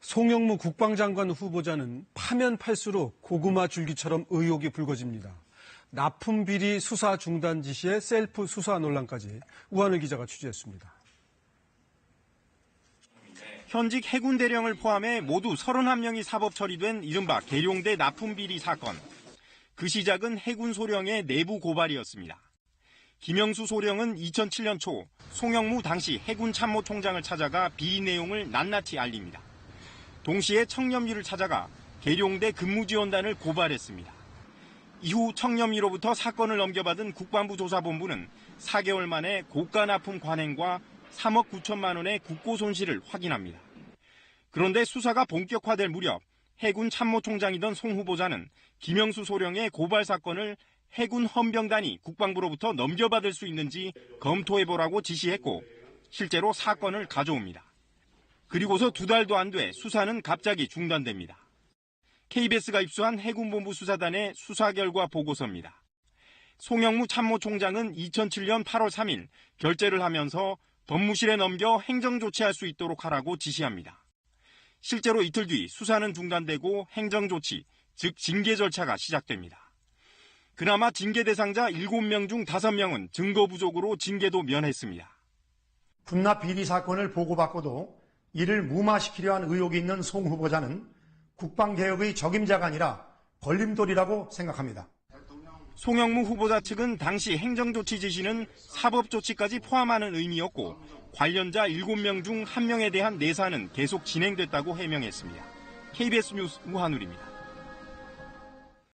송영무 국방장관 후보자는 파면 팔수록 고구마 줄기처럼 의혹이 불거집니다. 납품 비리 수사 중단 지시에 셀프 수사 논란까지 우한을 기자가 취재했습니다. 현직 해군 대령을 포함해 모두 31명이 사법 처리된 이른바 계룡대 납품 비리 사건. 그 시작은 해군 소령의 내부 고발이었습니다. 김영수 소령은 2007년 초 송영무 당시 해군 참모총장을 찾아가 비리 내용을 낱낱이 알립니다. 동시에 청렴리를 찾아가 계룡대 근무지원단을 고발했습니다. 이후 청렴리로부터 사건을 넘겨받은 국방부 조사본부는 4개월 만에 고가 납품 관행과 3억 9천만 원의 국고 손실을 확인합니다. 그런데 수사가 본격화될 무렵 해군 참모총장이던 송 후보자는 김영수 소령의 고발 사건을 해군 헌병단이 국방부로부터 넘겨받을 수 있는지 검토해보라고 지시했고 실제로 사건을 가져옵니다. 그리고서 두 달도 안 돼 수사는 갑자기 중단됩니다. KBS가 입수한 해군본부 수사단의 수사 결과 보고서입니다. 송영무 참모총장은 2007년 8월 3일 결재를 하면서 법무실에 넘겨 행정조치할 수 있도록 하라고 지시합니다. 실제로 이틀 뒤 수사는 중단되고 행정조치, 즉 징계 절차가 시작됩니다. 그나마 징계 대상자 7명 중 5명은 증거 부족으로 징계도 면했습니다. 군납 비리 사건을 보고받고도 이를 무마시키려 한 의혹이 있는 송 후보자는 국방개혁의 적임자가 아니라 걸림돌이라고 생각합니다. 송영무 후보자 측은 당시 행정조치 지시는 사법조치까지 포함하는 의미였고 관련자 7명 중 1명에 대한 내사는 계속 진행됐다고 해명했습니다. KBS 뉴스 우한울입니다.